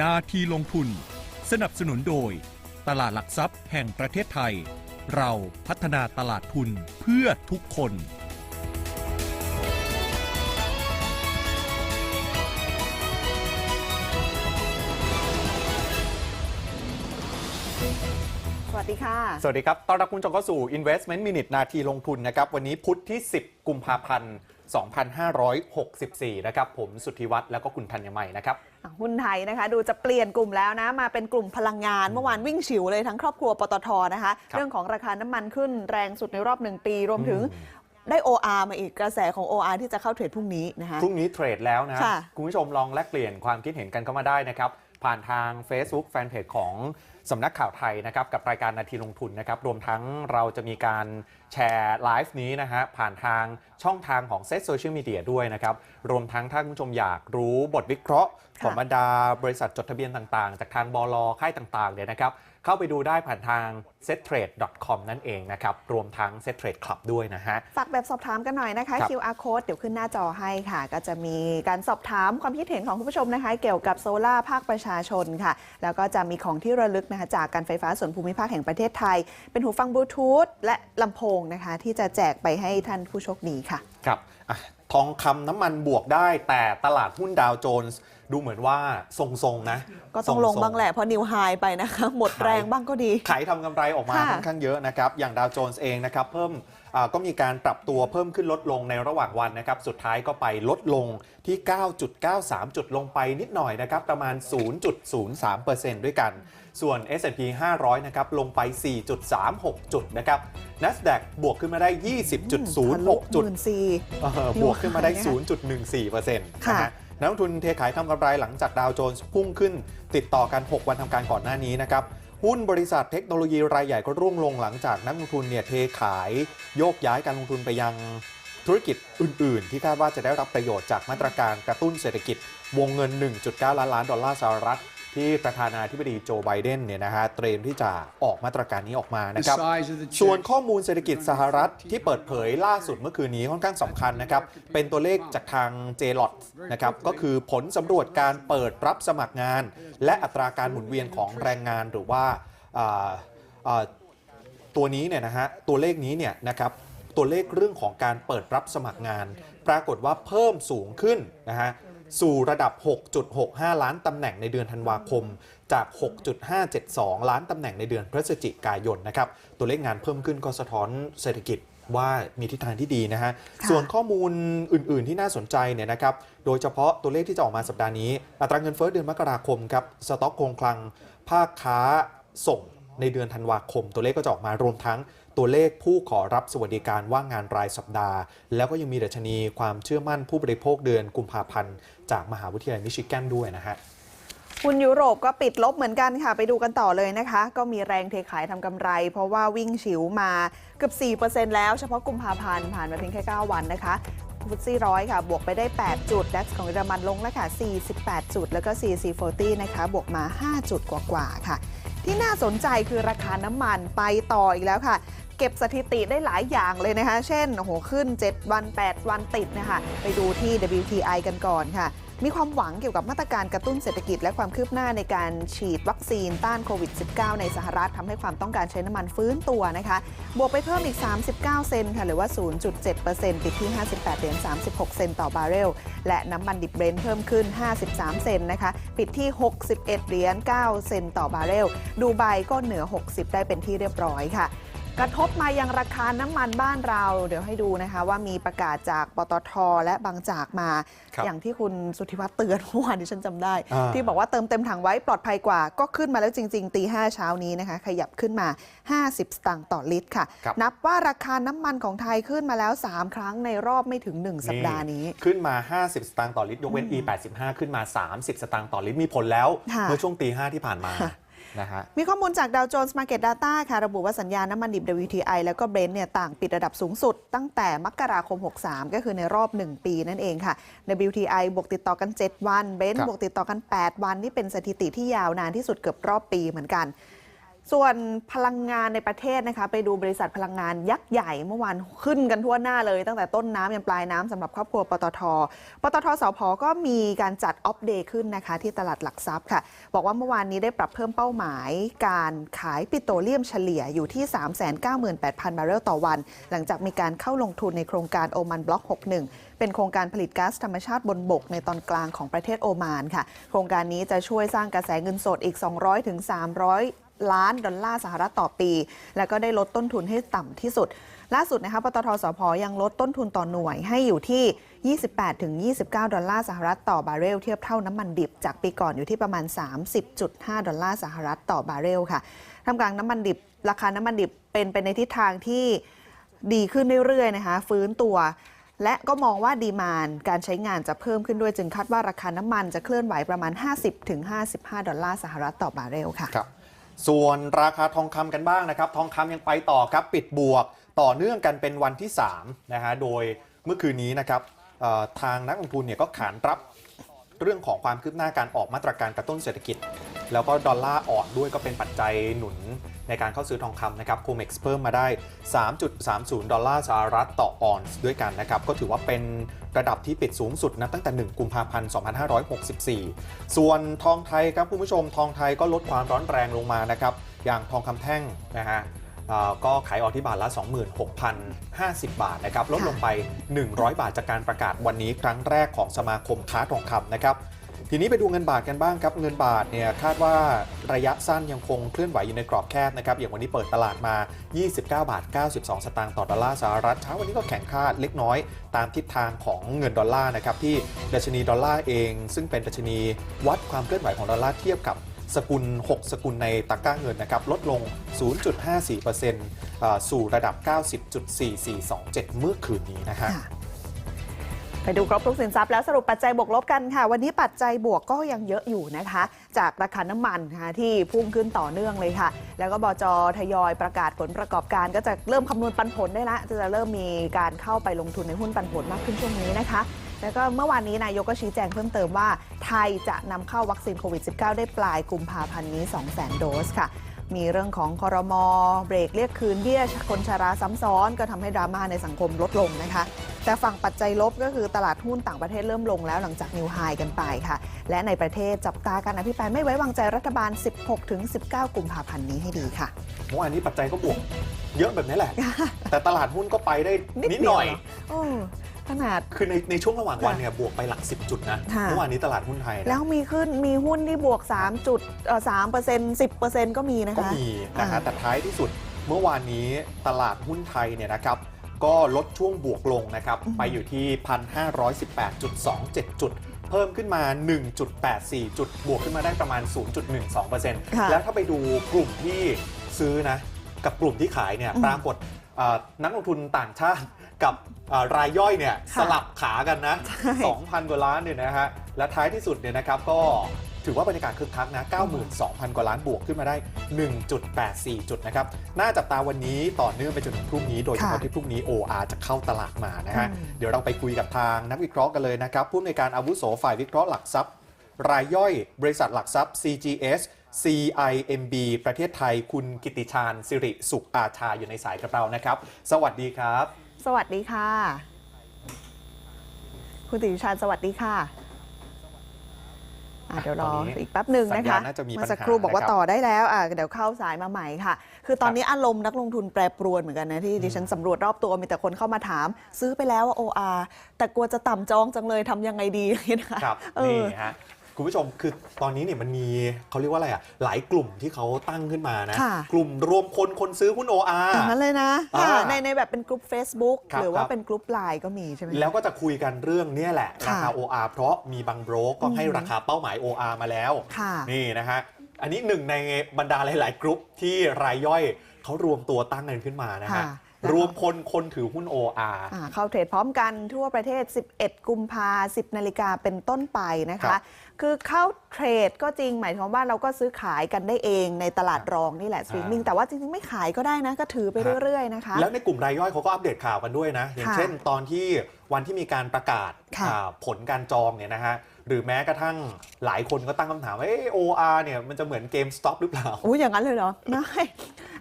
นาทีลงทุน สนับสนุนโดย ตลาดหลักทรัพย์แห่งประเทศไทย เราพัฒนาตลาดทุนเพื่อทุกคน สวัสดีค่ะ สวัสดีครับต้อนรับคุณผู้ชมเข้าสู่ Investment Minute นาทีลงทุนนะครับ วันนี้พุธที่ 10 กุมภาพันธ์ 2564 นะครับ ผมสุทธิวัฒน์แล้วก็คุณธัญมัยนะครับ หุ้นไทยนะคะ ดูจะเปลี่ยนกลุ่มแล้วนะ มาเป็นกลุ่มพลังงานเมื่อวานวิ่งฉิวเลยทั้งครอบครัวปตทนะคะครับเรื่องของราคาน้ำมันขึ้นแรงสุดในรอบหนึ่งปี รวมถึงได้ OR มาอีกกระแสของ OR ที่จะเข้าเทรดพรุ่งนี้นะคะพรุ่งนี้เทรดแล้วนะค่ะคุณผู้ชมลองแลกเปลี่ยนความคิดเห็นกันเข้ามาได้นะครับ ผ่านทาง Facebook แฟนเพจของสำนักข่าวไทยนะครับกับรายการนาทีลงทุนนะครับรวมทั้งเราจะมีการแชร์ไลฟ์นี้นะฮะผ่านทางช่องทางของเซตโซเชียลมีเดียด้วยนะครับรวมทั้งถ้าคุณผู้ชมอยากรู้บทวิเคราะห์ของบรรดาบริษัทจดทะเบียนต่างๆ จากทางบลค่ายต่างๆเนี่ยนะครับ เข้าไปดูได้ผ่านทาง settrade.com นั่นเองนะครับ รวมทั้ง Settrade Club ด้วยนะฮะ ฝากแบบสอบถามกันหน่อยนะคะครับ QR code เดี๋ยวขึ้นหน้าจอให้ค่ะ ก็จะมีการสอบถามความคิดเห็นของคุณผู้ชมนะคะ เกี่ยวกับโซล่าภาคประชาชนค่ะ แล้วก็จะมีของที่ระลึกนะคะ จากการไฟฟ้าส่วนภูมิภาคแห่งประเทศไทย เป็นหูฟังบลูทูธและลำโพงนะคะ ที่จะแจกไปให้ท่านผู้โชคดีค่ะ ครับอะ ทองคำน้ำมันบวกได้ แต่ตลาดหุ้นดาวโจนส์ดูเหมือนว่าทรงๆนะก็ต้องลงๆบ้างแหละ เพราะนิวไฮไปนะคะ หมดแรงบ้างก็ดี ขายทำกำไรออกมาค่ะค่อนข้างเยอะนะครับ อย่างดาวโจนส์เองนะครับ เพิ่มอ่าก็มีการปรับตัวเพิ่มขึ้นลดลงในระหว่างวันนะครับ สุดท้ายก็ไปลดลงที่ 9.93 จุดลงไปนิดหน่อยนะครับ ประมาณ 0.03%ด้วยกัน ส่วน S&P 500 นะครับ ลงไป 4.36 จุดนะครับ NASDAQ บวกขึ้นมาได้ 20.06 จุดหมื่นสี่เออบวกขึ้นมาได้ 0.14%นะค่ะฮะนักลงทุนเทขายทำกำไรหลังจากดาวโจนส์พุ่งขึ้น ติดต่อกัน 6 วันทำการก่อนหน้านี้นะครับหุ้นบริษัทเทคโนโลยีรายใหญ่ก็ร่วงลงหลังจากนักลงทุนเนี่ยเทขาย โยกย้ายการลงทุนไปยังธุรกิจอื่น ๆ ที่คาดว่าจะได้รับประโยชน์จากมาตรการกระตุ้นเศรษฐกิจ วงเงิน 1.9 ล้านล้านดอลลาร์สหรัฐ ที่ประธานาธิบดีโจไบเดนเนี่ยนะฮะเตรียมที่จะออกมาตรการนี้ออกมานะครับ size of the ส่วน check. ข้อมูลเศรษฐกิจสหรัฐที่เปิดเผยล่าสุดเมื่อคืนนี้ค่อนข้างสำคัญนะครับ เป็นตัวเลขจากทาง j l o t นะครับก็คือผลสำรวจการเปิดรับสมัครงาน และอัตราการหมุนเวียนของแรงงานหรือว่าอ่าอ่าตัวนี้เนี่ยนะฮะตัวเลขนี้เนี่ยนะครับตัวเลขเรื่องของการเปิดรับสมัครงาน ปรากฏว่าเพิ่มสูงขึ้นนะฮะ สู่ระดับ 6.65 ล้านตำแหน่งในเดือนธันวาคม จาก 6.572 ล้านตำแหน่งในเดือนพฤศจิกายนนะครับ ตัวเลขงานเพิ่มขึ้นก็สะท้อนเศรษฐกิจว่ามีทิศทางที่ดีนะฮะค่ะส่วนข้อมูลอื่น ๆ ที่น่าสนใจเนี่ยนะครับ โดยเฉพาะตัวเลขที่จะออกมาสัปดาห์นี้ อัตราเงินเฟ้อเดือนมกราคมครับ สต็อกคงคลัง ภาคค้าส่งในเดือนธันวาคม ตัวเลขก็จะออกมารวมทั้ง ตัวเลขผู้ขอรับสวัสดิการว่างงานรายสัปดาห์ แล้วก็ยังมีดัชนีความเชื่อมั่นผู้บริโภคเดือนกุมภาพันธ์ จากมหาวิทยาลัยมิชิแกนด้วยนะฮะหุ้นยุโรปก็ปิดลบเหมือนกันค่ะ ไปดูกันต่อเลยนะคะ ก็มีแรงเทขายทำกำไร เพราะว่าวิ่งฉิวมาเกือบ 4%แล้วเฉพาะกุมภาพันธ์ผ่านมาเพียงแค่ 9 วันนะคะฟุตซี่ร้อยค่ะ บวกไปได้ 8 จุดดัคของเยอรมันลงแล้วค่ะ 48 จุด แล้วก็ CAC 40 นะคะ บวกมา 5 จุดกว่าๆค่ะ ที่น่าสนใจคือราคาน้ำมันไปต่ออีกแล้วค่ะ เก็บสถิติได้หลายอย่างเลยนะคะ เช่น โอ้โห ขึ้น 7 วัน 8 วันติดนะคะ ไปดูที่ WTI กันก่อนค่ะ มีความหวังเกี่ยวกับมาตรการกระตุ้นเศรษฐกิจและความคืบหน้าในการฉีดวัคซีนต้านโควิด -19 ในสหรัฐทำให้ความต้องการใช้น้ำมันฟื้นตัวนะคะ บวกไปเพิ่มอีก 39 เซนค่ะ หรือว่า 0.7%ปิดที่ 58เหรียญ36 เซนต์ต่อบาร์เรล และน้ำมันดิบเบรนท์เพิ่มขึ้น 53 เซนนะคะ ปิดที่ 61เหรียญ9เซนต์ต่อบาร์เรล ดูไบก็เหนือ 60 ได้เป็นที่เรียบร้อยค่ะ กระทบมายังราคาน้ำมันบ้านเรา เดี๋ยวให้ดูนะคะ ว่ามีประกาศจากปตท และบางจากมา ครับอย่างที่คุณสุทธิวัฒน์เตือนเมื่อวานที่ฉันจำได้ อ่า ที่บอกว่าเติมเต็มถังไว้ปลอดภัยกว่า ก็ขึ้นมาแล้วจริง ๆ ตีห้าเช้านี้นะคะ ขยับขึ้นมา 50 สตางค์ต่อลิตรค่ะ ครับ นับว่าราคาน้ำมันของไทยขึ้นมาแล้ว 3 ครั้งในรอบไม่ถึง 1 สัปดาห์นี้ ขึ้นมา 50 สตางค์ต่อลิตร ยกเว้น E 85 ขึ้นมา 30 สตางค์ต่อลิตร มีผลแล้ว ค่ะเมื่อช่วงตีห้าที่ผ่านมา ค่ะ นะฮะมีข้อมูลจากดาวโจนส์มาร์เก็ตดาต้าค่ะ ระบุว่าสัญญาณน้ำมันดิบ WTI แล้วก็เบรนท์เนี่ยต่างปิดระดับสูงสุด ตั้งแต่มกราคม 63 ก็คือในรอบ 1 ปีนั่นเองค่ะ WTI บวกติดต่อกัน 7 วันเบรนครัท์บบวกติดต่อกัน 8 วัน นี่เป็นสถิติที่ยาวนานที่สุดเกือบรอบปีเหมือนกัน ส่วนพลังงานในประเทศนะคะไปดูบริษัทพลังงานยักษ์ใหญ่เมื่อวานขึ้นกันทั่วหน้าเลย ตั้งแต่ต้นน้ำยันปลายน้ำสำหรับครอบครัวปตท ปตทสพก็มีการจัดออฟเดย์ขึ้นนะคะ ที่ตลาดหลักทรัพย์ค่ะ บอกว่าเมื่อวานนี้ได้ปรับเพิ่มเป้าหมาย การขายปิโตรเลียมเฉลี่ยอยู่ที่ 398,000 บาร์เรลต่อวัน หลังจากมีการเข้าลงทุนในโครงการโอมันบล็อก 61 เป็นโครงการผลิตก๊าซธรรมชาติบนบกในตอนกลางของประเทศโอมานค่ะ โครงการนี้จะช่วยสร้างกระแสเงินสดอีก 200-300 ล้านดอลลาร์สหรัฐต่อปี แล้วก็ได้ลดต้นทุนให้ต่ำที่สุด ล่าสุดนะคะปตทสพยังลดต้นทุนต่อหน่วยให้อยู่ที่ 28-29 ดอลลาร์สหรัฐต่อบาร์เรลเทียบเท่าน้ำมันดิบ จากปีก่อนอยู่ที่ประมาณ 30.5 ดอลลาร์สหรัฐต่อบาร์เรลค่ะท่ากลางน้ำมันดิบ ราคาน้ำมันดิบเป็นไปในทิศทางที่ดีขึ้นเรื่อยๆนะคะฟื้นตัวและก็มองว่าดีมานการใช้งานจะเพิ่มขึ้นด้วยจึงคาดว่าราคาน้ำมันจะเคลื่อนไหวประมาณ 50-55 ดอลลาร์สหรัฐต่อบาร์เรลค่ะครับ ส่วนราคาทองคำกันบ้างนะครับ ทองคำยังไปต่อครับปิดบวกต่อเนื่องกันเป็นวันที่3นะฮะโดยเมื่อคืนนี้นะครับทางนักลงทุนเนี่ยก็ขานรับ เรื่องของความคืบหน้าการออกมาตรการกระตุ้นเศรษฐกิจ แล้วก็ดอลลาร์อ่อนด้วยก็เป็นปัจจัยหนุนในการเข้าซื้อทองคำนะครับโคเม็กซ์เพิ่มมาได้ 3.30 ดอลลาร์สหรัฐต่อออนซ์ด้วยกันนะครับ ก็ถือว่าเป็นระดับที่ปิดสูงสุดนะตั้งแต่ 1 กุมภาพันธ์ 2564 ส่วนทองไทยครับคุณผู้ชมทองไทยก็ลดความร้อนแรงลงมานะครับ อย่างทองคำแท่งนะฮะ ก็ขายออกที่บาทละ 26,050 บาทนะครับลดลงไป 100 บาทจากการประกาศวันนี้ครั้งแรกของสมาคมค้าทองคำนะครับทีนี้ไปดูเงินบาทกันบ้างครับ เงินบาทเนี่ยคาดว่าระยะสั้นยังคงเคลื่อนไหวอยู่ในกรอบแคบนะครับ อย่างวันนี้เปิดตลาดมา 29 บาท 92 สตางค์ต่อดอลลาร์สหรัฐเช้าวันนี้ก็แข็งค่าเล็กน้อย ตามทิศทางของเงินดอลลาร์นะครับที่ดัชนีดอลลาร์เอง ซึ่งเป็นดัชนีวัดความเคลื่อนไหวของดอลลาร์เทียบกับ สกุล 6 สกุลในตะกร้าเงินนะครับลดลง 0.54%เอ่อสู่ระดับ 90.4427 เมื่อคืนนี้นะฮะไปดูครบทุกสินทรัพย์แล้วสรุปปัจจัยบวกลบกันค่ะ วันนี้ปัจจัยบวกก็ยังเยอะอยู่นะคะ จากราคาน้ำมันนะคะที่พุ่งขึ้นต่อเนื่องเลยค่ะ แล้วก็บจทยอยประกาศผลประกอบการ ก็จะเริ่มคำนวณปันผลได้ละจะเริ่มมีการเข้าไปลงทุนในหุ้นปันผลมากขึ้นช่วงนี้นะคะ แล้วก็เมื่อวานนี้นายกก็ชี้แจงเพิ่มเติมว่า ไทยจะนำเข้าวัคซีนโควิด -19 ได้ปลายกุมภาพันธ์นี้ 200,000 โดสค่ะ มีเรื่องของคอรมอเบรกเรียกคืนเบี้ยคนชาราซ้ำซ้อน ก็ทำให้ดราม่าในสังคมลดลงนะคะ แต่ฝั่งปัจจัยลบก็คือตลาดหุ้นต่างประเทศเริ่มลงแล้วหลังจากนิวไฮกันไปค่ะ และในประเทศจับตาการอภิปรายไม่ไว้วางใจรัฐบาล 16-19 กุมภาพันธ์นี้ให้ดีค่ะเมื่อวานนี้ปัจจัยก็บวก เยอะแบบนี้แหละ แต่ตลาดหุ้นก็ไปได้นิดหน่อย เดีวเโอ้ ขนาด คือในในช่วงระหว่างวันเนี่ยบวกไปหลัก 10 จุดนะค่ะ เมื่อวานนี้ตลาดหุ้นไทยนะแล้วมีขึ้นมีหุ้นที่บวก3จุดเอ่อ3เปอร์เซ็นต์10เปอร์เซ็นต์ก็มีนะก็คะ มีนะฮะอ่า แต่ท้ายที่สุดเมื่อวานนี้ตลาดหุ้นไทยเนี่ยนะครับ ก็ลดช่วงบวกลงนะครับ ไปอยู่ที่ 1,518.27 จุด เพิ่มขึ้นมา 1.84 จุด บวกขึ้นมาได้ประมาณ 0.12%ค่ะแล้วถ้าไปดูกลุ่มที่ซื้อนะ กับกลุ่มที่ขายเนี่ยอืม ปรากฏเอ่อนักลงทุนต่างชาติกับเอ่อรายย่อยเนี่ยค่ะสลับขากันนะใช่2,000 กว่าล้านเนี่ยนะฮะ และท้ายที่สุดเนี่ยนะครับก็ถือว่าบรรยากาศคึกคักนะ 92,000 กว่าล้านบวกขึ้นมาได้ 1.84 จุดนะครับ น่าจับตาวันนี้ต่อเนื่องไปจนถึงพรุ่งนี้ โดยเฉพาะค่ะที่พรุ่งนี้ OR จะเข้าตลาดมานะฮะอืมเดี๋ยวเราไปคุยกับทางนักวิเคราะห์กันเลยนะครับ ผู้อำนวยการอาวุโสฝ่ายวิเคราะห์หลักทรัพย์ รายย่อย บริษัทหลักทรัพย์ CGS CIMB ประเทศไทย คุณกิติชาญสิริสุขอาชาอยู่ในสายกับเรานะครับ สวัสดีครับ สวัสดีค่ะ คุณติชาญสวัสดีค่ะอะเดี๋ยวรอตอนนี้อีกแป๊บหนึ่งสันะญญาคะณน่าจะมีเมื่อสักปัญหาครู่บอกว่านะครับต่อได้แล้วอะเดี๋ยวเข้าสายมาใหม่ค่ะ คือตอนนี้อารมณ์นักลงทุนแปรปรวนเหมือนกันนะที่ดิฉันสำรวจรอบตัวมีแต่คนเข้ามาถาม ซื้อไปแล้วว่า OR แต่กลัวจะต่ำจองจังเลยทำยังไงดีนะคะครับเออนี่ฮะ คุณผู้ชมคือตอนนี้เนี่ยมันมีเขาเรียกว่าอะไรอะหลายกลุ่มที่เขาตั้งขึ้นมานะ ค่ะ กลุ่มรวมคนคนซื้อหุ้น OR อย่างนั้นเลยนะอ่าค่ะในในแบบเป็นกลุ่ม Facebook ครับหรือว่าครับ เป็นกลุ่มไลน์ก็มีใช่ไหม แล้วก็จะคุยกันเรื่องเนี้แหละค่ะราคา OR เพราะมีบางโบรกก็ให้อืมราคาเป้าหมาย OR มาแล้ว ค่ะ นี่นะฮะ อันนี้หนึ่งในบรรดาหลาย ๆกลุ่มที่รายย่อยเขารวมตัวตั้งกันขึ้นมานะค่ะฮะรวมคนคนถือหุ้น OR อ่าเข้าเทรดพร้อมกันทั่วประเทศ 11 กุมภา10 นาฬิกาเป็นต้นไปนะครัคะ บ คือเข้าเทรดก็จริงหมายความว่าเราก็ซื้อขายกันได้เองในตลาดรองนี่แหละสตรีมมิ่งแต่ว่าจริงๆ ไม่ขายก็ได้นะ ก็ถือไปเรื่อยๆนะคะแล้วในกลุ่มรายย่อยเขาก็อัปเดตข่าวกันด้วยนะ อย่างค่ะเช่นตอนที่วันที่มีการประกาศค่ะอ่าผลการจองเนี่ยนะฮะหรือแม้กระทั่งหลายคนก็ตั้งคำถามว่าเออ OR เนี่ยมันจะเหมือนเกม Stop หรือเปล่าอุ้ยอย่างนั้นเลยเหรอไม่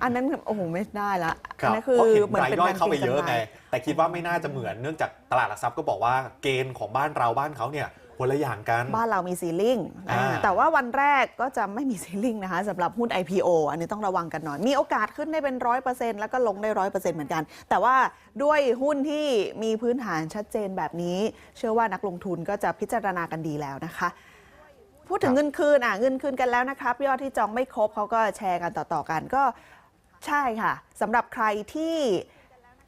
อันนั้นโอ้โหไม่ได้ละครัอับนั้นคือเพราะเห็นเหมือนรายเป็นย่อยการเข้าไปเยอะกำรไง แต่คิดว่าไม่น่าจะเหมือนเนื่องจากตลาดหลักทรัพย์ก็บอกว่าเกณฑ์ของบ้านเราบ้านเขาเนี่ย คนละอย่างกัน บ้านเรามีซีลิ่งอ่า แต่ว่าวันแรกก็จะไม่มีซีลิ่งนะคะสำหรับหุ้น IPO อันนี้ต้องระวังกันหน่อย มีโอกาสขึ้นได้เป็นร้อยเปอร์เซ็นต์แล้วก็ลงได้ร้อยเปอร์เซ็นต์เหมือนกัน แต่ว่าด้วยหุ้นที่มีพื้นฐานชัดเจนแบบนี้ เชื่อว่านักลงทุนก็จะพิจารณากันดีแล้วนะคะ พูดถึงเงินคืนอะเงินคืนกันแล้วนะครับ ยอดที่จองไม่ครบเขาก็แชร์กันต่อๆกันก็ใช่ค่ะสำหรับใครที่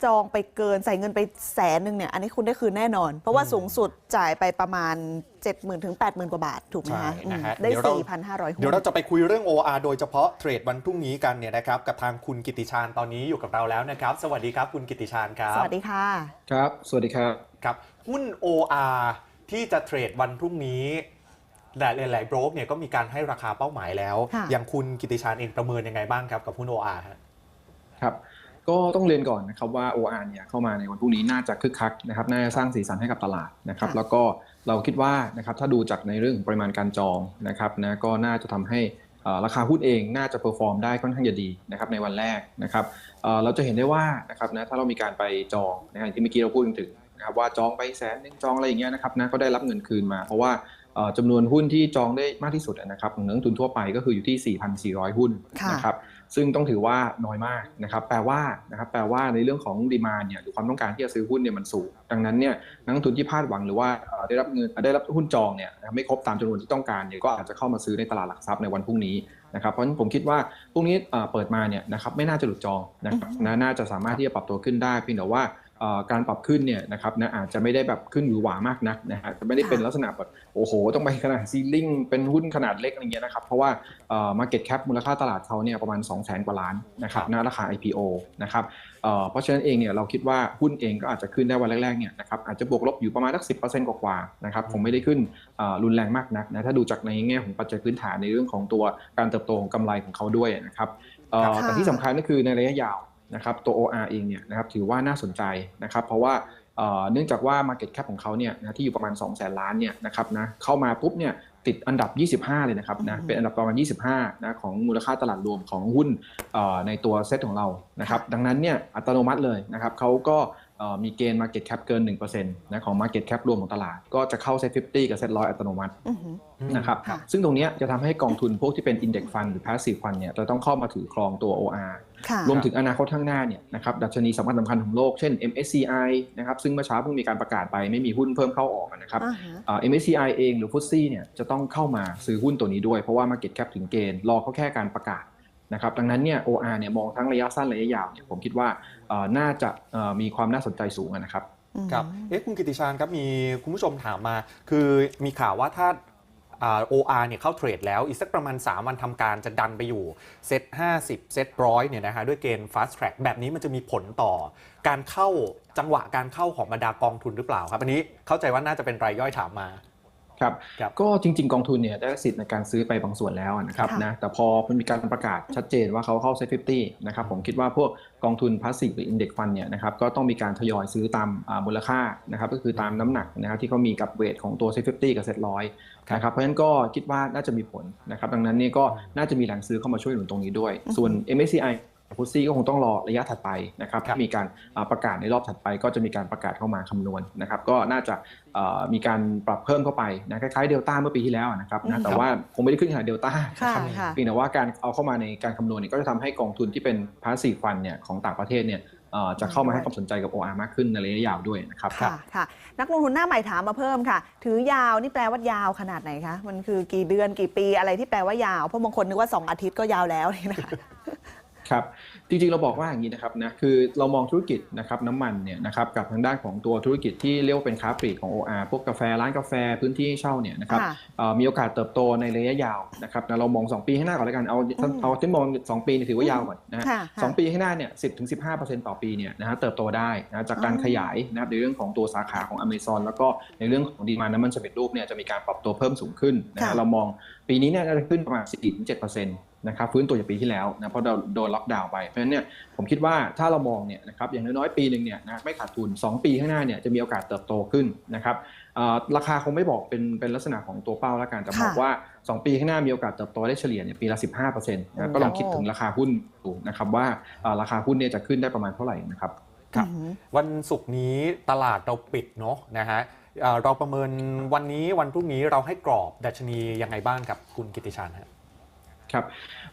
จองไปเกินใส่เงินไปแสนหนึ่งเนี่ยอันนี้คุณได้คืนแน่นอน เพราะว่าสูงสุดจ่ายไปประมาณ 70,000ถึง80,000 กว่าบาท ถูกไหมใช่คะนะฮะอืมได้ เดี๋ยวเรา 4,500หุ้เดี๋ยวนเราจะไปคุยเรื่อง OR โดยเฉพาะเทรดวันพรุ่งนี้กันเนี่ยนะครับกับทางคุณกิติชาญตอนนี้อยู่กับเราแล้วนะครับ สวัสดีครับคุณกิติชาญครับสวัสดีค่ะ ครับ สวัสดีครับ ครับหุ้น OR ที่จะเทรดวันพรุ่งนี้หลายหลายๆโบรกเนี่ยก็มีการให้ราคาเป้าหมายแล้ว ค่ะ อย่างคุณกิติชาญเองประเมินยังไงบ้างครับกับหุ้น OR ฮะ ครับ ก็ต้องเรียนก่อนนะครับว่า OR เนี่ยเข้ามาในวันพรุ่งนี้น่าจะคึกคักนะครับน่าจะสร้างสีสันให้กับตลาดนะครับค่ะแล้วก็เราคิดว่านะครับถ้าดูจากในเรื่องของปริมาณการจองนะครับนะก็น่าจะทำให้เอ่อราคาหุ้นเองน่าจะเพอร์ฟอร์มได้ค่อนข้างจะดีนะครับในวันแรกนะครับเอ่อเราจะเห็นได้ว่านะครับนะถ้าเรามีการไปจองนะครับอย่างที่เมื่อกี้เราพูดถึงนะครับว่าจองไปแสนหนึงจองอะไรอย่างเงี้ยนะครับนะก็ได้รับเงินคืนมา เพราะว่าเอ่อจำนวนหุ้นที่จองได้มากที่สุดนะครับของนักลงทุนทั่วไปก็คืออยู่ที่ 4,400 หุ้นค่ะนะครับ ซึ่งต้องถือว่าน้อยมากนะครับแปลว่านะครับแปลว่าในเรื่องของดีมาเนี่ยหรือความต้องการที่จะซื้อหุ้นเนี่ยมันสูง ดังนั้นเนี่ยนักลงทุนที่พลาดหวังหรือว่าเอ่อได้รับเงินเอ่อได้รับหุ้นจองเนี่ยนะครับไม่ครบตามจำนวนที่ต้องการเนี่ยก็อาจจะเข้ามาซื้อในตลาดหลักทรัพย์ในวันพรุ่งนี้นะครับเพราะฉะนั้นผมคิดว่าพรุ่งนี้เอ่อเปิดมาเนี่ยนะครับไม่น่าจะหลุดจองนะครับนะน่าจะสามารถที่จะปรับตัวขึ้นได้เพียงแต่ว่าเอ่อ การปรับขึ้นเนี่ยนะครับนะอาจจะไม่ได้แบบขึ้นหรือหวามากนักนะฮะจะไม่ได้เป็นลักษณะแบบโอ้โห ต้องไปขนาดซีลิงเป็นหุ้นขนาดเล็กอะไรเงี้ยนะครับเพราะว่าเอ่อ market cap มูลค่าตลาดเขาเนี่ยประมาณ 2 0 0แสนกว่าล้านนะครับณราคา IPO นะครับเอ่อเพราะฉะนั้นเองเนี่ยเราคิดว่าหุ้นเองก็อาจจะขึ้นได้วันแรกๆเนี่ยนะครับอาจจะบวกลบอยู่ประมาณสักสิกว่าๆนะครับคงไม่ได้ขึ้นเอ่อรุนแรงมากนักนะถ้าดูจากในแง่ของปัจจัยพื้นฐานในเรื่องของตัวการเติบโตของกำไรของเขาด้วยนะครับเอ่อค่ะแต่ที่สำคัญก็คือในระยะยาว นะครับตัว OR เองเนี่ยนะครับถือว่าน่าสนใจนะครับเพราะว่าเอ่อเนื่องจากว่า market cap ของเขาเนี่ยนะที่อยู่ประมาณ 2 0 0แสนล้านเนี่ยนะครับนะเข้ามาปุ๊บเนี่ยติดอันดับ 25 เลยนะครับนะอืมเป็นอันดับประมาณ 25นะของมูลค่าตลาดรวมของหุ้นเอ่อในตัวเซตของเรานะครับดังนั้นเนี่ยอัตโนมัติเลยนะครับเขาก็เอ่อ มีเกณฑ์ market cap เกิน 1%นะของ market cap รวมของตลาด ก็จะเข้าเซต50 กับเซต100อัตโนมัติอือหือนะครับค่ะซึ่งตรงเนี้ยจะทำให้กองทุนพวกที่เป็น index fund หรือ passive fund เนี่ยจะต้องเข้ามาถือครองตัว OR ค่ะรวมถึงอนาคตข้างหน้าเนี่ยนะครับดัชนีสำคัญสำคัญของโลก เช่น MSCI นะครับซึ่งเมื่อเช้าเพิ่งมีการประกาศไปไม่มีหุ้นเพิ่มเข้าออกนะครับอ่าฮะอ่า MSCI เองหรือฟุตซี่เนี่ยจะต้องเข้ามาซื้อหุ้นตัวนี้ด้วยเพราะว่า Market Cap ถึงเกณฑ์รอเขาแค่การประกาศ นะครับดังนั้นเนี่ย OR เนี่ยมองทั้งระยะสั้นระยะยาวเนี่ยผมคิดว่าเอ่อน่าจะเอ่อมีความน่าสนใจสูงอะนะครับครับเอ๊ะคุณกิติชาญครับมีคุณผู้ชมถามมา คือมีข่าวว่าถ้าอ่า OR เนี่ยเข้าเทรดแล้ว อีกสักประมาณ 3 วันทำการจะดันไปอยู่เซต50 เซตร้อยเนี่ยนะฮะด้วยเกณฑ์ fast track แบบนี้มันจะมีผลต่อ การเข้าจังหวะการเข้าของบรรดากองทุนหรือเปล่าครับ อันนี้เข้าใจว่าน่าจะเป็นรายย่อยถามมา ครับครับก็จริง ๆ กองทุนเนี่ยได้สิทธิ์ในการซื้อไปบางส่วนแล้วนะครับค่ะนะแต่พอมันมีการประกาศชัดเจนว่าเขาเข้าเซ็ตฟินะครับผมคิดว่าพวกกองทุนพาสซีฟหรืออินเด็กฟันเนี่ยนะครับก็ต้องมีการทยอยซื้อตามอ่ามูลค่านะครับก็คือตามน้ำหนักนะครับที่เขามีกับเวทของตัวเซ็ตฟิกับเซ็ตร้อยนะครับเพราะฉะนั้นก็คิดว่าน่าจะมีผลนะครับดังนั้นเนี่ยก็น่าจะมีแรงซื้อเข้ามาช่วยหนุนตรงนี้ด้วย ส่วน MSCI ฟุตซี่ก็คงต้องรอระยะถัดไปนะครับครับถ้ามีการอ่าประกาศในรอบถัดไป ก็จะมีการประกาศเข้ามาคำนวณนะครับ ก็น่าจะเอ่อมีการปรับเพิ่มเข้าไปนะคล้ายๆเดลต้าเมื่อปีที่แล้วนะครับอืนะมแต่ว่าคงไม่ได้ขึ้นขนาดเดลต้าค่ะนะครับค่ะเพียงแต่ว่าการเอาเข้ามาในการคำนวณเนี่ยก็จะทำให้กองทุนที่เป็นพาสซีฟฟันเนี่ยของต่างประเทศเนี่ยเอ่อจะเข้ามาให้ความสนใจกับ OR มากขึ้นในระยะยาวด้วยนะครับค่ะค่ะนักลงทุนหน้าใหม่ถามมาเพิ่มค่ะ ถือยาวนี่แปลว่ายาวขนาดไหนคะ มันคือกี่เดือนกี่ปีอะไรที่แปลว่ายาว เพราะบางคนนึกว่า 2 อาทิตย์ก็ยาวแล้วนี่นะคะ ครับจริงๆเราบอกว่าอย่างนี้นะครับนะคือเรามองธุรกิจนะครับน้ำมันเนี่ยนะครับกับทางด้านของตัวธุรกิจที่เรียกว่าเป็นค้าปลีกของ OR พวกกาแฟร้านกาแฟพื้นที่ให้เช่าเนี่ยนะครับค่ะเอ่อมีโอกาสเติบโตในระยะยาวนะครับนะเรามอง 2 ปีข้างหน้าก่อนแล้วกันเอาอืมเอาที่มอง 2 ปีเนี่ยถือว่ายาวก่อนนะฮะค่ะสองปีข้างหน้าเนี่ยสิถึงสิต่อปีเนี่ยนะฮะเติบโตได้นะจากการอ๋อขยายนะครับในเรื่องของตัวสาขาของ Amazon แล้วก็ในเรื่องของดีมาน้ำมันสำเร็จรูปเนี่ยจะมีการปรับตัวเพิ่มสูงขึ้นนะค่ะฮะเรามองปีนี้เนี่ยน่าจะขึ้นประมาณ4-7%นะครับฟื้นตัวจากปีที่แล้วนะเพราะเราโดนล็อกดาวน์ไปเพราะฉะนั้นเนี่ยผมคิดว่าถ้าเรามองเนี่ยนะครับอย่างน้อยๆปีหนึ่งเนี่ยนะไม่ขาดทุน 2 ปีข้างหน้าเนี่ยจะมีโอกาสเติบโตขึ้นนะครับเอ่อราคาคงไม่บอกเป็นเป็นลักษณะของตัวเป้าแล้วกันแต่บอกค่ะว่า 2 ปีข้างหน้ามีโอกาสเติบโตได้เฉลี่ยเนี่ยปีละ 15%นะก็ลองคิดถึงราคาหุ้นดูนะครับว่าเอ่อราคาหุ้นเนี่ยจะขึ้นได้ประมาณเท่าไหร่นะครับครับอืมวันศุกร์นี้ตลาดเราปิดเนาะนะฮะเอ่อเราประเมินวันนี้วันพรุ่งนี้เราให้กรอบดัชนียังไงบ้างกับคุณกิติชานฮะ ครับ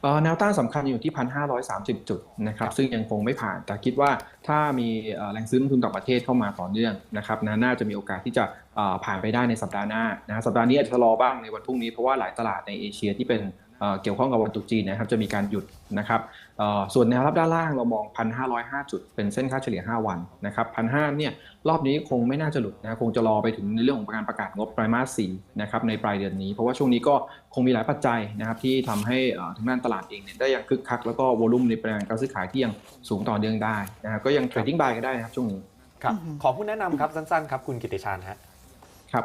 เอ่อแนวต้านสำคัญอยู่ที่ 1,530 จุดนะครับครับ ซึ่งยังคงไม่ผ่าน แต่คิดว่าถ้ามีเอ่อแรงซื้อลงทุนต่างประเทศเข้ามาต่อเนื่องนะครับนะน่าจะมีโอกาสที่จะเอ่อผ่านไปได้ในสัปดาห์หน้านะสัปดาห์นี้อาจจะชะลอบ้างในวันพรุ่งนี้เพราะว่าหลายตลาดในเอเชียที่เป็น เอ่อเกี่ยวข้องกับวันตรุษจีนนะครับจะมีการหยุดนะครับเอ่อส่วนแนวรับด้านล่างเรามอง 1,505 จุด เป็นเส้นค่าเฉลี่ย 5 วันนะครับ1,500เนี่ยรอบนี้คงไม่น่าจะหลุดนะคงจะรอไปถึงในเรื่องของการประกาศงบไตรมาส4นะครับในปลายเดือนนี้ เพราะว่าช่วงนี้ก็คงมีหลายปัจจัยนะครับที่ทำให้เอ่อทางด้านตลาดเองเนี่ยได้ยังคึกคัก แล้วก็วอลุ่มในปริมาณการซื้อขายที่ยังสูงต่อเนื่องได้นะครับก็ยังเทรดดิ้งบายก็ได้นะครับช่วงนี้ครับอือหือขอผู้แนะนำครับสั้นๆครับคุณกิติชานฮะครับ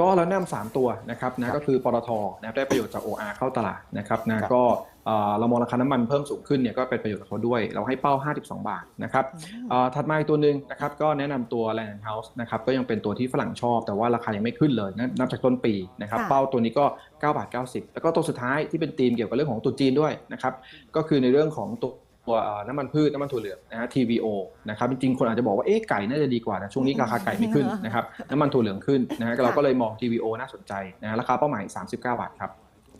ก็เราแนะนำสามตัวนะครับนะก็คือปตทนะครับได้ประโยชน์จาก OR เข้าตลาดนะครับนะครับก็เอ่อเรามองราคาน้ำมันเพิ่มสูงขึ้นเนี่ยก็เป็นประโยชน์กับเขาด้วย เราให้เป้า 52 บาทนะครับเอ่อถัดมาอีกตัวหนึ่งนะครับก็แนะนำตัว Land House นะครับก็ยังเป็นตัวที่ฝรั่งชอบ แต่ว่าราคายังไม่ขึ้นเลยนะนับจากต้นปีนะครับค่ะเป้าตัวนี้ก็ 9 บาท 90 แล้วก็ตัวสุดท้ายที่เป็นธีมเกี่ยวกับเรื่องของตรุษจีนด้วยนะครับก็คือในเรื่องของตัว ตัวเอ่อน้ำมันพืชน้ำมันถั่วเหลืองนะฮะ TVO นะครับจริงๆคนอาจจะบอกว่าเอ๊ะไก่น่าจะดีกว่าแต่ช่วงนี้ราคาไก่ไม่ขึ้นนะครับน้ำมันถั่วเหลืองขึ้นนะฮะเราก็เลยมอง TVO น่าสนใจนะฮะราคาเป้าหมาย 39 บาทครับ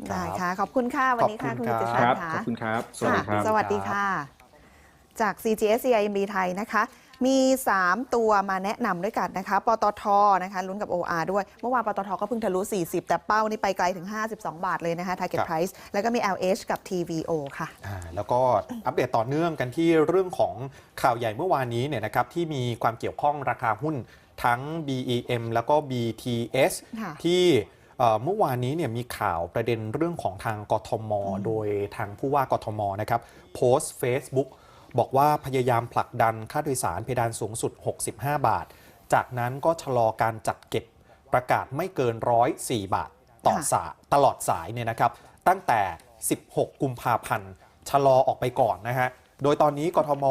ได้ค่ะ ขอบคุณค่ะ วันนี้ค่ะขอบคุคุณณกิติครัชาบนครัค่ะขอบคุณครับ สวัสดีครับ สวัสดีค่ะ จาก CGS CIMB ไทยนะคะ มี 3 ตัวมาแนะนำด้วยกันนะคะ ปตทนะคะลุ้นกับ OR ด้วย เมื่อวานปตทก็เพิ่งทะลุ 40 แต่เป้านี่ไปไกลถึง 52 บาทเลยนะคะ Target ครับ Price แล้วก็มี LH กับ TVO ค่ะ อ่าแล้วก็อัปเดตต่อเนื่องกันที่เรื่องของข่าวใหญ่เมื่อวานนี้เนี่ยนะครับที่มีความเกี่ยวข้องราคาหุ้นทั้ง BEM แล้วก็ BTS ค่ะ ที่เอ่อเมื่อวานนี้เนี่ยมีข่าวประเด็นเรื่องของทางกทม โดยทางผู้ว่ากทมนะครับโพสต์ Facebook บอกว่าพยายามผลักดันค่าโดยสารเพดานสูงสุด 65 บาท จากนั้นก็ชะลอการจัดเก็บประกาศไม่เกิน 104 บาทต่อค่ะสายตลอดสายเนี่ยนะครับ ตั้งแต่ 16 กุมภาพันธ์ชะลอออกไปก่อนนะฮะ โดยตอนนี้กทม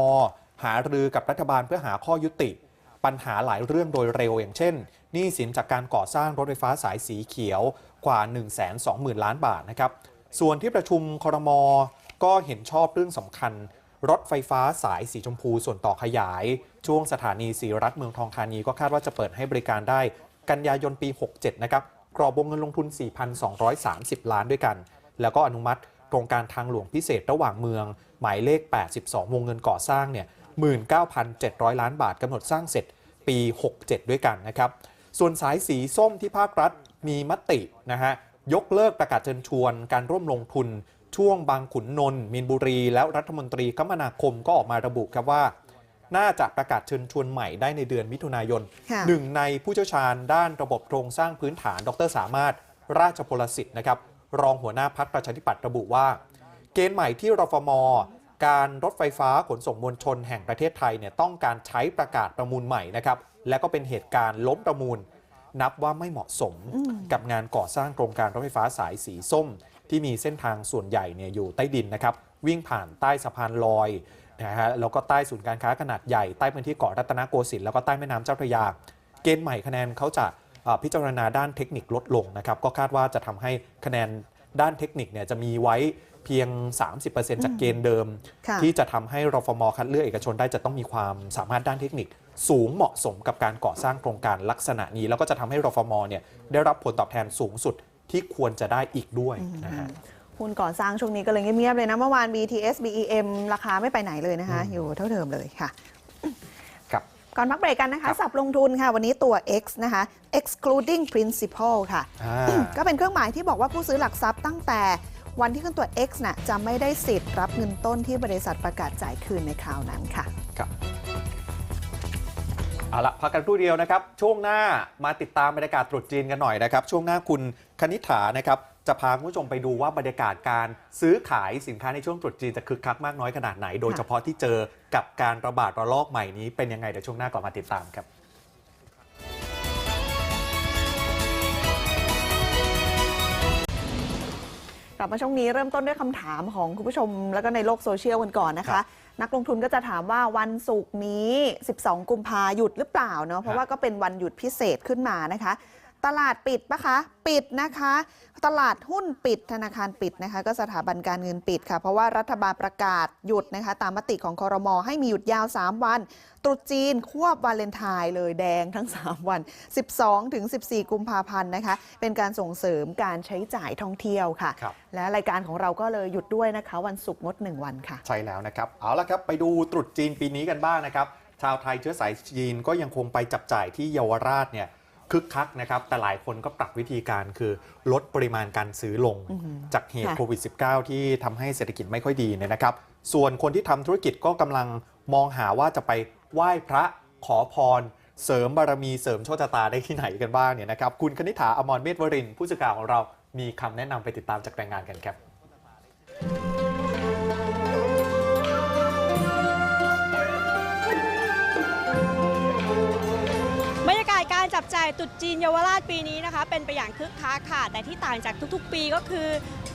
หารือกับรัฐบาลเพื่อหาข้อยุติ ปัญหาหลายเรื่องโดยเร็วอย่างเช่นหนี้สินจากการก่อสร้างรถไฟฟ้าสายสีเขียวกว่า 120,000 ล้านบาทนะครับ ส่วนที่ประชุมครมก็เห็นชอบเรื่องสำคัญ รถไฟฟ้าสายสีชมพูส่วนต่อขยาย ช่วงสถานีสีรัฐเมืองทองธานีก็คาดว่าจะเปิดให้บริการได้ กันยายนปี 67 นะครับกรอบวงเงินลงทุน 4,230 ล้านด้วยกัน แล้วก็อนุมัติโครงการทางหลวงพิเศษระหว่างเมือง หมายเลข 82 วงเงินก่อสร้างเนี่ย 19,700 ล้านบาทกำหนดสร้างเสร็จปี 67 ด้วยกันนะครับ ส่วนสายสีส้มที่ภาครัฐมีมตินะฮะยกเลิกประกาศเชิญชวนการร่วมลงทุน ช่วงบางขุนนนท์มีนบุรี แล้วรัฐมนตรีคมนาคมก็ออกมาระบุครับว่า น่าจะประกาศเชิญชวนใหม่ได้ในเดือนมิถุนายนค่ะหนึ่งในผู้เชี่ยวชาญด้านระบบโครงสร้างพื้นฐาน ดรสามารถราชพลสิทธิ์นะครับรองหัวหน้าพักประชาธิปัตย์ระบุว่า เกณฑ์ใหม่ที่รฟม การรถไฟฟ้าขนส่งมวลชนแห่งประเทศไทยเนี่ยต้องการใช้ประกาศประมูลใหม่นะครับและก็เป็นเหตุการณ์ล้มประมูล นับว่าไม่เหมาะสมอืมกับงานก่อสร้างโครงการรถไฟฟ้าสายสีส้ม ที่มีเส้นทางส่วนใหญ่เนี่ยอยู่ใต้ดินนะครับ วิ่งผ่านใต้สะพานลอยนะฮะแล้วก็ใต้ศูนย์การค้าขนาดใหญ่ใต้พื้นที่เกาะรัตนโกสินทร์แล้วก็ใต้แม่น้ำเจ้าพระยา เกณฑ์ใหม่คะแนนเขาจะเอ่อพิจารณาด้านเทคนิคลดลงนะครับ ก็คาดว่าจะทำให้คะแนนด้านเทคนิคเนี่ยจะมีไว้เพียง 30%จากเกณฑ์เดิม ค่ะ ที่จะทำให้รฟมคัดเลือกเอกชนได้จะต้องมีความสามารถด้านเทคนิค สูงเหมาะสมกับการก่อสร้างโครงการลักษณะนี้ แล้วก็จะทำให้รฟมเนี่ยได้รับผลตอบแทนสูงสุด ที่ควรจะได้อีกด้วยนะฮะหุ้นก่อสร้างช่วงนี้ก็เลยเงียบๆเลยนะ เมื่อวาน BTS BEM ราคาไม่ไปไหนเลยนะคะอืมอยู่เท่าเดิมเลยค่ะครับก่อนพักเบรกกันนะครัคะบสับลงทุนค่ะ วันนี้ตัว X นะคะ excluding principal ค่ะอ่าก็เป็นเครื่องหมายที่บอกว่าผู้ซื้อหลักทรัพย์ตั้งแต่วันที่ขึ้นตัว X น่ะจะไม่ได้สิทธิ์รับเงินต้นที่บริษัทประกาศจ่ายคืนในคราวนั้นค่ะ ครับ เอาละพักกันครู่เดียวนะครับ ช่วงหน้ามาติดตามบรรยากาศตรุษจีนกันหน่อยนะครับ ช่วงหน้าคุณ คณิษฐานะครับจะพาคุณผู้ชมไปดูว่าบรรยากาศการซื้อขายสินค้าในช่วงตรุษจีนจะคึกคักมากน้อยขนาดไหน โดยเฉพาะที่เจอกับการระบาดระลอกใหม่นี้เป็นยังไงเดี๋ยวช่วงหน้ากลับมาติดตามครับกลับมาช่วงนี้เริ่มต้นด้วยคำถามของคุณผู้ชม แล้วก็ในโลกโซเชียลกันก่อนนะครัคะบนักลงทุนก็จะถามว่าวันศุกร์นี้ 12 กุมภาหยุดหรือเปล่าเนาะเพราะว่าก็เป็นวันหยุดพิเศษขึ้นมานะคะ ตลาดปิดปะคะ ปิดนะคะ ตลาดหุ้นปิดธนาคารปิดนะคะ ก็สถาบันการเงินปิดค่ะ เพราะว่ารัฐบาลประกาศหยุดนะคะ ตามมติของคอรมอให้มีหยุดยาว 3 วัน ตรุษจีน ควบวาเลนไทน์เลยแดงทั้ง 3 วัน 12 ถึง 14 กุมภาพันธ์นะคะ เป็นการส่งเสริมการใช้จ่ายท่องเที่ยวค่ะครับและรายการของเราก็เลยหยุดด้วยนะคะ วันศุกร์งด 1 วันค่ะ ใช่แล้วนะครับ เอาละครับไปดูตรุษจีนปีนี้กันบ้างนะครับ ชาวไทยเชื้อสายจีนก็ยังคงไปจับจ่ายที่เยาวราชเนี่ย คึกคักนะครับ แต่หลายคนก็ปรับวิธีการคือลดปริมาณการซื้อลงอือหือจากเหตุค่ะโควิด -19 ที่ทำให้เศรษฐกิจไม่ค่อยดีเนี่ยนะครับ ส่วนคนที่ทำธุรกิจก็กำลังมองหาว่าจะไปไหว้พระขอพร เสริมบารมีเสริมโชคชะตาได้ที่ไหนกันบ้างเนี่ยนะครับ คุณคณิษฐาอมรเมธวรินทร์ผู้สื่อข่าวของเรามีคำแนะนำไปติดตามจากรายงานกันครับบ จับจ่ายตรุษจีนเยาวราชปีนี้นะคะ เป็นไปอย่างคึกคักค่ะ แต่ที่ต่างจากทุกๆ ปีก็คือ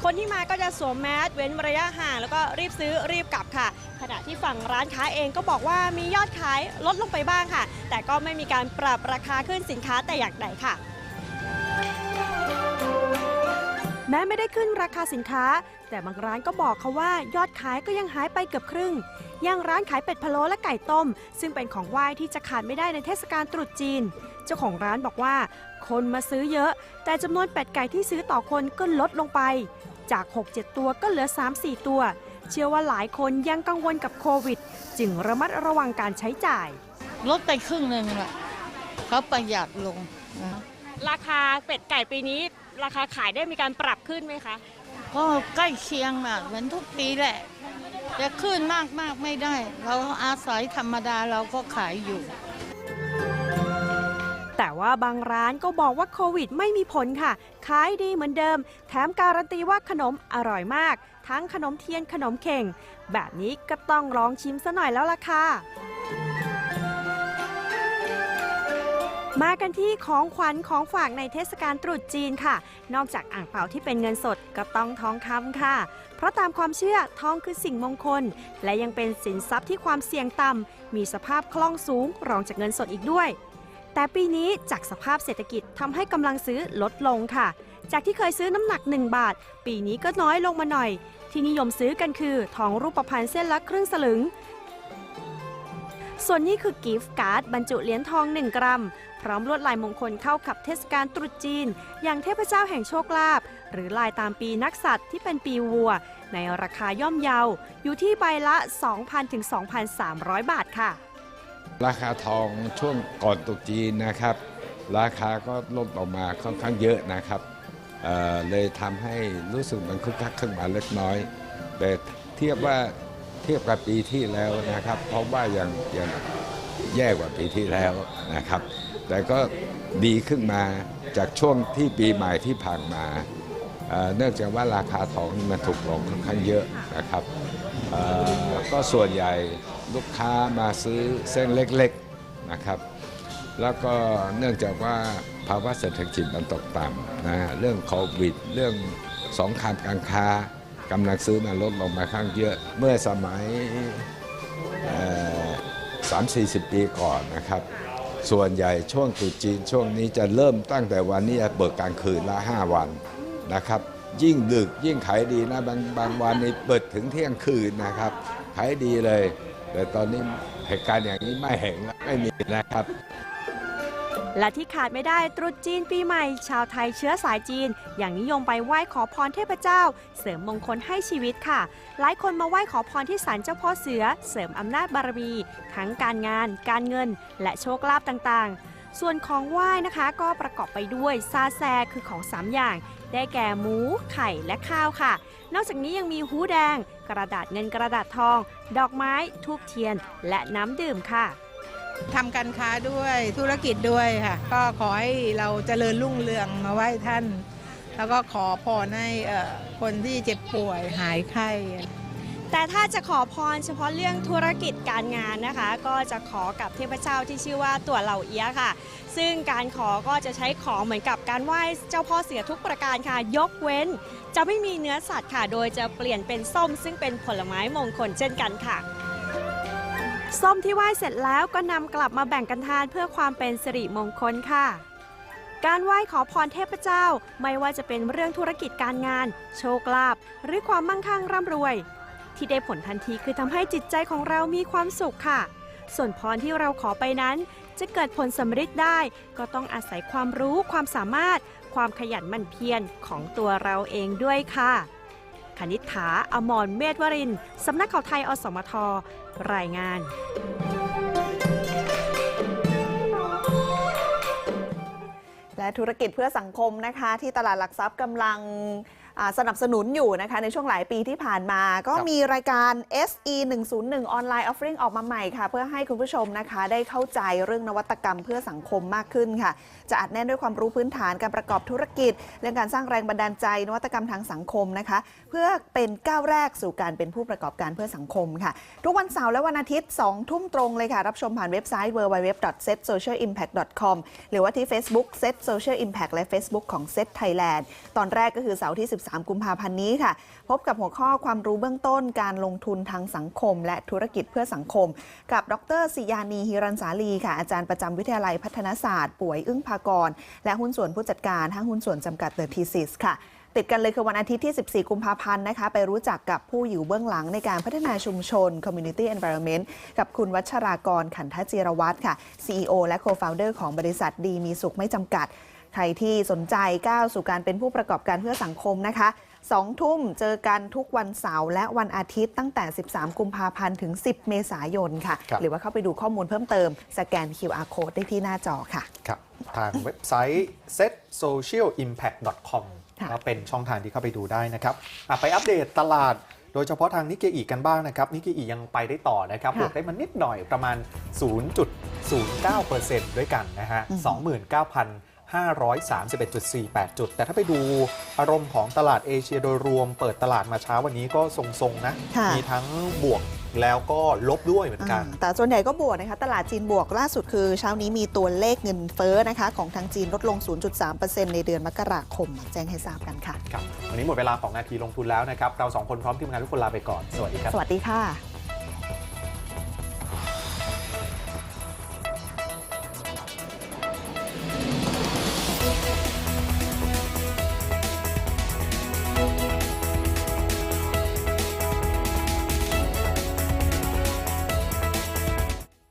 คนที่มาก็จะสวมแมสเว้นระยะห่าง แล้วก็รีบซื้อรีบกลับค่ะ ขณะที่ฝั่งร้านค้าเองก็บอกว่ามียอดขายลดลงไปบ้างค่ะ แต่ก็ไม่มีการปรับราคาขึ้นสินค้าแต่อย่างใดค่ะ แม้ไม่ได้ขึ้นราคาสินค้า แต่บางร้านก็บอกเขาว่ายอดขายก็ยังหายไปเกือบครึ่งอย่างร้านขายเป็ดพะโล้และไก่ต้ม ซึ่งเป็นของไหว้ที่จะขาดไม่ได้ในเทศกาลตรุษจีน เจ้าของร้านบอกว่า คนมาซื้อเยอะ แต่จำนวนเป็ดไก่ที่ซื้อต่อคนก็ลดลงไป จาก 6-7 ตัวก็เหลือ 3-4 ตัว เชื่อว่าหลายคนยังกังวลกับโควิด จึงระมัดระวังการใช้จ่าย ลดไปครึ่งหนึ่งแหละเขาประหยัดลงนะราคาเป็ดไก่ปีนี้ ราคาขายได้มีการปรับขึ้นไหมคะ ก็ใกล้เคียงน่ะเหมือนทุกปีแหละแต่ขึ้นมากมากๆไม่ได้ เราอาศัยธรรมดาเราก็ขายอยู่ แต่ว่าบางร้านก็บอกว่าโควิดไม่มีผลค่ะ ขายดีเหมือนเดิม แถมการันตีว่าขนมอร่อยมาก ทั้งขนมเทียนขนมเข่ง แบบนี้ก็ต้องลองชิมซะหน่อยแล้วล่ะค่ะมากันที่ของขวัญของฝากในเทศกาลตรุษจีนค่ะ นอกจากอ่างเปาที่เป็นเงินสดก็ต้องทองคำค่ะ เพราะตามความเชื่อทองคือสิ่งมงคล และยังเป็นสินทรัพย์ที่ความเสี่ยงต่ำมีสภาพคล่องสูงรองจากเงินสดอีกด้วย แต่ปีนี้จากสภาพเศรษฐกิจทำให้กำลังซื้อลดลงค่ะ จากที่เคยซื้อน้ำหนัก 1 บาท ปีนี้ก็น้อยลงมาหน่อย ที่นิยมซื้อกันคือทองรูปพรรณเส้นละครึ่งสลึง ส่วนนี้คือกิฟต์การ์ดบรรจุเหรียญทอง 1 กรัม พร้อมลวดลายมงคลเข้ากับเทศกาลตรุษจีน อย่างเทพเจ้าแห่งโชคลาภหรือลายตามปีนักสัตว์ที่เป็นปีวัว ในราคาย่อมเยาอยู่ที่ใบละ 2,000ถึง2,300 บาทค่ะ ราคาทองช่วงก่อนตุจีนนะครับ ราคาก็ลดออกมาค่อนข้างเยอะนะครับเเลยทำให้รู้สึกมันคึกคักขึ้นมาเล็กน้อย แต่เทียบว่าเทียบกับปีที่แล้วนะครับ เพราะว่ายังยังแย่กว่าปีที่แล้วนะครับ แต่ก็ดีขึ้นมาจากช่วงที่ปีใหม่ที่ผ่านมาเเนื่องจากว่าราคาทองมันถูกลงค่อนข้างเยอะนะครับ ก็ส่วนใหญ่ลูกค้ามาซื้อเส้นเล็กๆนะครับ แล้วก็เนื่องจากว่าภาวะเศรษฐกิจมันตกต่ำนะเรื่องโควิด เรื่องสองครามการค้ากำลังซื้อมันลดลงมาข้างเยอะ เมื่อสมัยสามสี่สิบปีก่อนนะครับ ส่วนใหญ่ช่วงตรุษจีนช่วงนี้จะเริ่มตั้งแต่วันนี้เบิกกลางคืนละ 5 วันนะครับ ยิ่งดึกยิ่งขายดีนะบางบางวันนี้เปิดถึงเที่ยงคืนนะครับ ขายดีเลย แต่ตอนนี้เหตุการณ์อย่างนี้ไม่เห็นไม่มีนะครับ และที่ขาดไม่ได้ตรุษจีนปีใหม่ ชาวไทยเชื้อสายจีน อย่างนิยมไปไหว้ขอพรเทพเจ้า เสริมมงคลให้ชีวิตค่ะ หลายคนมาไหว้ขอพรที่ศาลเจ้าพ่อเสือ เสริมอำนาจบารมีทั้งการงาน การเงิน และโชคลาภต่างๆ ส่วนของไหว้นะคะก็ประกอบไปด้วยซาแซคือของ 3 อย่าง ได้แก่หมู ไข่และข้าวค่ะ นอกจากนี้ยังมีหูแดง กระดาษเงินกระดาษทอง ดอกไม้ทูบเทียน และน้ำดื่มค่ะทำการค้าด้วยธุรกิจด้วยค่ะ ก็ขอให้เราเจริญรุ่งเรืองมาไหว้ท่าน แล้วก็ขอพรให้คนที่เจ็บป่วยหายไข้ แต่ถ้าจะขอพรเฉพาะเรื่องธุรกิจการงานนะคะ ก็จะขอกับเทพเจ้าที่ชื่อว่าตัวเหล่าเอี้ยค่ะ ซึ่งการขอก็จะใช้ของเหมือนกับการไหว้เจ้าพ่อเสือทุกประการค่ะ ยกเว้น จะไม่มีเนื้อสัตว์ค่ะ โดยจะเปลี่ยนเป็นส้ม ซึ่งเป็นผลไม้มงคลเช่นกันค่ะส้มที่ไหว้เสร็จแล้วก็นำกลับมาแบ่งกันทานเพื่อความเป็นสิริมงคลค่ะ การไหว้ขอพรเทพเจ้า ไม่ว่าจะเป็นเรื่องธุรกิจการงาน โชคลาภหรือความมั่งคั่งร่ำรวย ที่ได้ผลทันทีคือทำให้จิตใจของเรามีความสุขค่ะ ส่วนพรที่เราขอไปนั้น จะเกิดผลสำเร็จได้ ก็ต้องอาศัยความรู้ความสามารถ ความขยันหมั่นเพียรของตัวเราเองด้วยค่ะคณิษฐาอมรเมธวรินทรสำนักข่าวไทยอสมท รายงานและธุรกิจเพื่อสังคมนะคะ ที่ตลาดหลักทรัพย์กำลัง สนับสนุนอยู่นะคะในช่วงหลายปีที่ผ่านมา ก็ครับมีรายการ SE 101ออนไลน์ออฟฟ i ิ g ออกมาใหม่ค่ะ เพื่อให้คุณผู้ชมนะคะ ได้เข้าใจเรื่องนวัตกรรมเพื่อสังคมมากขึ้นค่ะ จะอัดแน่นด้วยความรู้พื้นฐานการประกอบธุรกิจ เรื่องการสร้างแรงบันดาลใจ นวัตกรรมทางสังคมนะคะ เพื่อเป็นก้าวแรกสู่การเป็นผู้ประกอบการเพื่อสังคมค่ะ ทุกวันเสาร์และวันอาทิตย์2ทุ่มตรงเลยค่ะ รับชมผ่านเว็บไซต์ www.setsocialimpact.com หรือว่าที่ Facebook Set Social Impact และ Facebook ของ Set Thailand ตอนแรกก็คือเสาร์ที่13 3 กุมภาพันธ์นี้ค่ะ พบกับหัวข้อความรู้เบื้องต้นการลงทุนทางสังคม และธุรกิจเพื่อสังคม กับ ดรศิยานีฮิรันสาลีค่ะ อาจารย์ประจำวิทยาลัยพัฒนศาสตร์ ป่วยอึ้งภากร และหุ้นส่วนผู้จัดการห้างหุ้นส่วนจำกัดเดอะทีซิสค่ะติดกันเลยคือวันอาทิตย์ที่ 14 กุมภาพันธ์นะคะ ไปรู้จักกับผู้อยู่เบื้องหลังในการพัฒนาชุมชน Community Environment กับคุณวัชรากรขันทจิรวัตรค่ะ CEO และ Co-founder ของบริษัทดีมีสุขไม่จำกัด รที่สนใจก้าวสู่การเป็นผู้ประกอบการเพื่อสังคมนะคะ2ทุ่มเจอกันทุกวันเสาร์และวันอาทิตย์ตั้งแต่ 13 กุมภาพันธ์ ถึง 10 เมษายนค่ะครับหรือว่าเข้าไปดูข้อมูลเพิ่มเติม สแกน QR code ได้ที่หน้าจอค่ะ ครับ ทางเว็บไซต์ setsocialimpact.com ค่ะก็เป็นช่องทางที่เข้าไปดูได้นะครับอะไปอัปเดตตลาดโดยเฉพาะทางนิกเกอีกันบ้างนะครับ นิกเกอียังไปได้ต่อนะครับค่ะบวกได้มานิดหน่อยประมาณ 0.09%ด้วยกันนะฮะอื ม29,531.48 จุด แต่ถ้าไปดูอารมณ์ของตลาดเอเชียโดยรวม เปิดตลาดมาเช้าวันนี้ก็ทรงๆนะ ค่ะมีทั้งบวกแล้วก็ลบด้วยเหมือนกัน อ่าแต่ส่วนใหญ่ก็บวกนะคะ ตลาดจีนบวกล่าสุดคือเช้านี้มีตัวเลขเงินเฟ้อนะคะ ของทางจีนลดลง 0.3%ในเดือนมกราคมแจ้งให้ทราบกันค่ะ ครับ วันนี้หมดเวลาของนาทีลงทุนแล้วนะครับ เราสองคนพร้อมทีมงานทุกคนลาไปก่อน สวัสดีครับ สวัสดีค่ะ